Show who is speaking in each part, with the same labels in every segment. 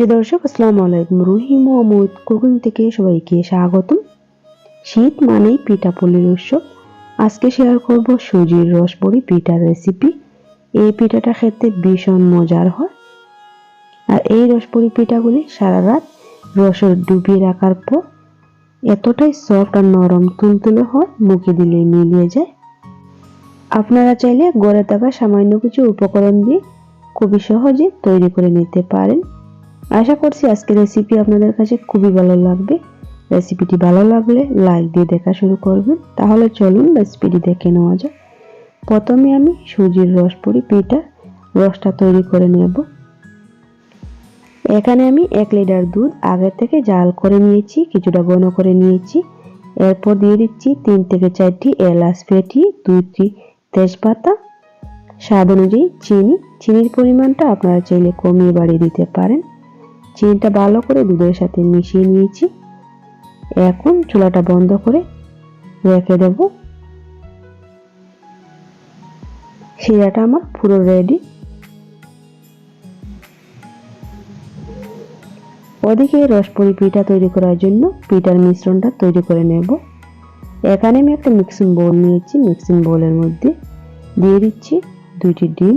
Speaker 1: প্রিয় দর্শক, আসসালামু আলাইকুম। রহিম মোহাম্মদ কুকিং থেকে সবাইকে স্বাগতম। শীত মানেই পিঠা পুলির উৎসব। আজকে শেয়ার করব সুজির রসবড়ি পিঠার রেসিপি এই পিঠাটা খেতে ভীষণ মজার হয়। আর এই রসবড়ি পিঠাগুলি সারা রাত রসের ডুবিয়ে রাখার পর এতটাই সফট আর নরম তুলতুলে হয়, মুখে দিলে মিলিয়ে যায়। আপনারা চাইলে গড়ে থাকা সামান্য কিছু উপকরণ দিয়ে খুবই সহজে তৈরি করে নিতে পারেন। আশা করছি আজকের রেসিপি আপনাদের কাছে খুবই ভালো লাগবে। রেসিপিটি ভালো লাগলে লাইক দিয়ে দেখা শুরু করবেন। তাহলে চলুন রেসিপিটি দেখে নেওয়া যাক। প্রথমে আমি সুজির রস পরি, পিঠা, রসটা তৈরি করে নেব। এখানে আমি এক লিটার দুধ আগে থেকে জাল করে নিয়েছি, কিছুটা ঘন করে নিয়েছি। এরপর দিয়ে দিচ্ছি তিন থেকে চারটি এলাচ ফেটি, দুইটি তেজপাতা, স্বাদ অনুযায়ী চিনি। চিনির পরিমাণটা আপনারা চাইলে কমিয়ে বাড়িয়ে দিতে পারেন। চিনিটা ভালো করে দুধের সাথে মিশিয়ে নিয়েছি। এখন চুলাটা বন্ধ করে রেখে দেব। শিরাটা আমার পুরো রেডি ওদিকে রসপুরি পিঠা তৈরি করার জন্য পিঠার মিশ্রণটা তৈরি করে নেব। এখানে আমি একটা মিক্সিং বোল নিয়েছি। মিক্সিং বোলের মধ্যে দিয়ে দিচ্ছি দুইটি ডিম।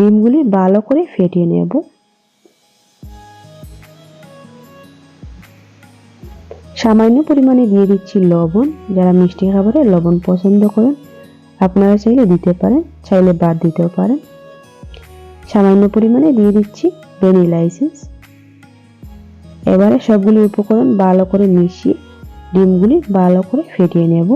Speaker 1: ডিমগুলি ভালো করে ফেটিয়ে নেব। সামান্য পরিমাণে দিয়ে দিচ্ছি লবণ। যারা মিষ্টি খাবারে লবণ পছন্দ করেন, আপনারা চাইলে দিতে পারেন, চাইলে বাদ দিতেও পারেন। সামান্য পরিমাণে দিয়ে দিচ্ছি ভ্যানিলা এসেন্স। এবারে সবগুলি উপকরণ ভালো করে মিশিয়ে ডিমগুলি ভালো করে ফেটিয়ে নেব।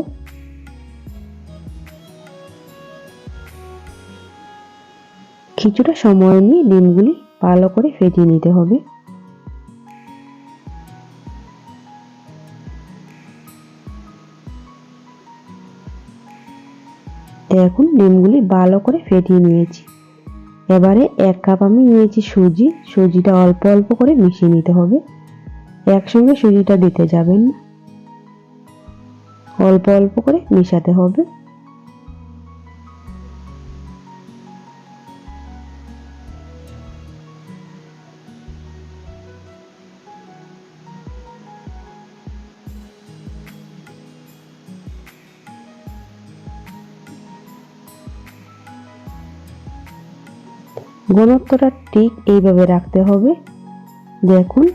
Speaker 1: কিছুটা সময় নিয়ে ডিমগুলি ভালো করে ফেটিয়ে নিতে হবে। এখন ডিমগুলি ভালো করে ফেটিয়ে নিয়েছি। এবারে এক কাপ আমি নিয়েছি সুজি। সুজিটা অল্প অল্প করে মিশিয়ে নিতে হবে। একসঙ্গে সুজিটা দিতে যাবেন না। অল্প অল্প করে মিশাতে হবে। ঘনত্বটা ঠিক এইভাবে রাখতে হবে। দেখুন।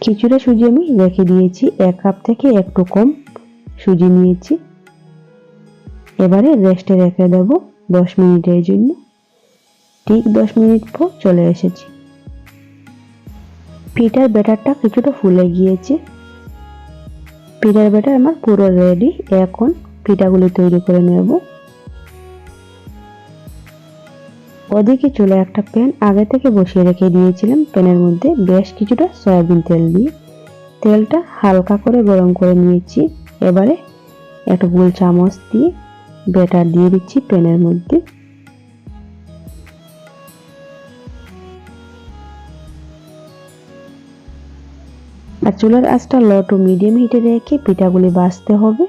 Speaker 1: কিছুটা সুজি আমি রেখে দিয়েছি, এক কাপ থেকে একটু কম সুজি নিয়েছি। এবারে রেস্টে রেখে দেব দশ মিনিটের জন্য। ঠিক দশ মিনিট পর চলে এসেছি। পিঠার ব্যাটারটা কিছুটা ফুলে গিয়েছে। পিঠার ব্যাটার আমার পুরো রেডি এখন পিঠাগুলি তৈরি করে নেব। ওদিকে চলে একটা প্যান আগে থেকে বসিয়ে রেখে দিয়েছিলাম। প্যানের মধ্যে বেশ কিছুটা সয়াবিন তেল দিয়ে। তেলটা হালকা করে গরম করে নিয়েছি। এবারে একটা গোল চামচ দিয়ে ব্যাটার দিয়ে দিচ্ছি প্যানের মধ্যে। আর চুলার আঁচটা লো টু মিডিয়াম হিটে রেখে পিঠাগুলি বাছতে হবে।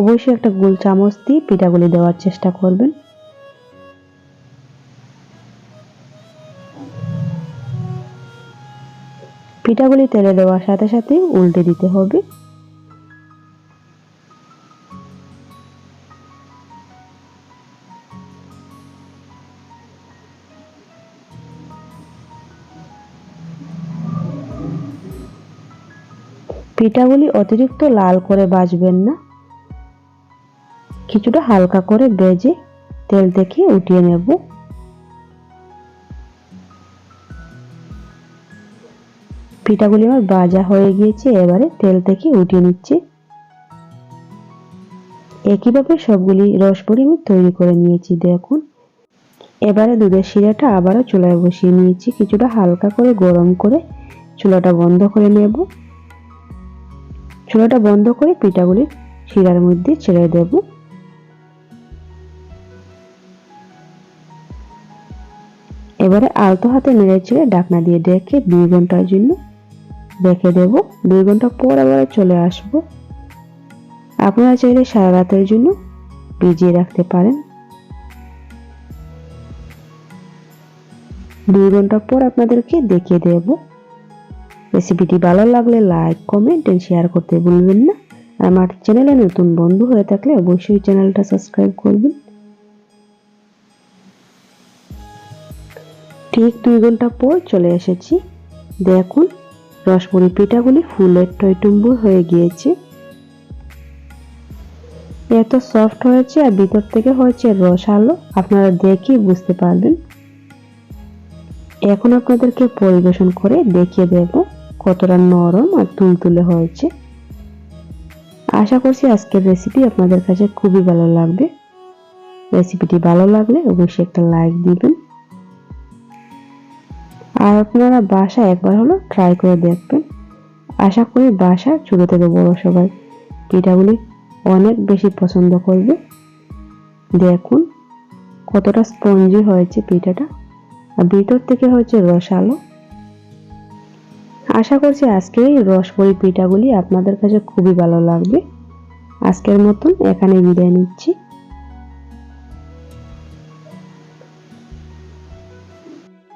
Speaker 1: অবশ্যই একটা গোল চামচ দিয়ে পিঠাগুলি দেওয়ার চেষ্টা করবেন। পিঠাগুলি তেলে দেওয়ার সাথে সাথে উল্টে দিতে হবে। পিঠাগুলি অতিরিক্ত লাল করে বাজবেন না। কিছুটা হালকা করে বেজে তেল থেকে উঠিয়ে নেব। পিঠাগুলি আমার বাজা হয়ে গিয়েছে, এবারে তেল থেকে উঠিয়ে নিচ্ছে। একইভাবে সবগুলি রসবড়ি আমি তৈরি করে নিয়েছি, দেখুন। এবারে দুধের শিরাটা আবারও চুলায় বসিয়ে নিয়েছি, কিছুটা হালকা করে গরম করে চুলাটা বন্ধ করে নেব। চুলাটা বন্ধ করে পিঠাগুলি শিরার মধ্যে ছেড়ে দেব। এবারে আলতো হাতে নেড়ে ছেড়ে ডাকনা দিয়ে ডেকে দুই ঘণ্টার জন্য রেখে দেব। দুই ঘণ্টা পর আবার চলে আসব। আপনারা চাইলে সারা রাতের জন্য ভিজিয়ে রাখতে পারেন। দুই ঘণ্টা পর আপনাদেরকে দেখিয়ে দেব। রেসিপিটি ভালো লাগলে লাইক, কমেন্ট এন্ড শেয়ার করতে ভুলবেন না। আর আমার চ্যানেলে নতুন বন্ধু হয়ে থাকলে অবশ্যই চ্যানেলটা সাবস্ক্রাইব করবেন। ঠিক দুই ঘণ্টা পর চলে এসেছি। দেখুন রসবড়ি পিঠাগুলি ফুলের টয়টুম্বুর হয়ে গিয়েছে। এত সফট হয়েছে আর ভিতর থেকে হয়েছে রসালো আপনারা দেখেই বুঝতে পারবেন। এখন আপনাদেরকে পরিবেশন করে দেখিয়ে দেব। কতটা নরম আর তুলতুলে হয়েছে। আশা করছি আজকের রেসিপি আপনাদের কাছে খুবই ভালো লাগবে। রেসিপিটি ভালো লাগলে অবশ্যই একটা লাইক দিবেন। আর আপনারা বাসা একবার হলো ট্রাই করে দেখবেন। আশা করি বাসা ছোট থেকে বড় সবাই পিঠাগুলি অনেক বেশি পছন্দ করবে। দেখুন কতটা স্পঞ্জি হয়েছে পিঠাটা। আর ভিতর থেকে হচ্ছে রসালো আশা করছি আজকে রসবড়ি পিঠাগুলি আপনাদের কাছে খুবই ভালো লাগবে। আজকের মতন এখানে বিদায় নিচ্ছি।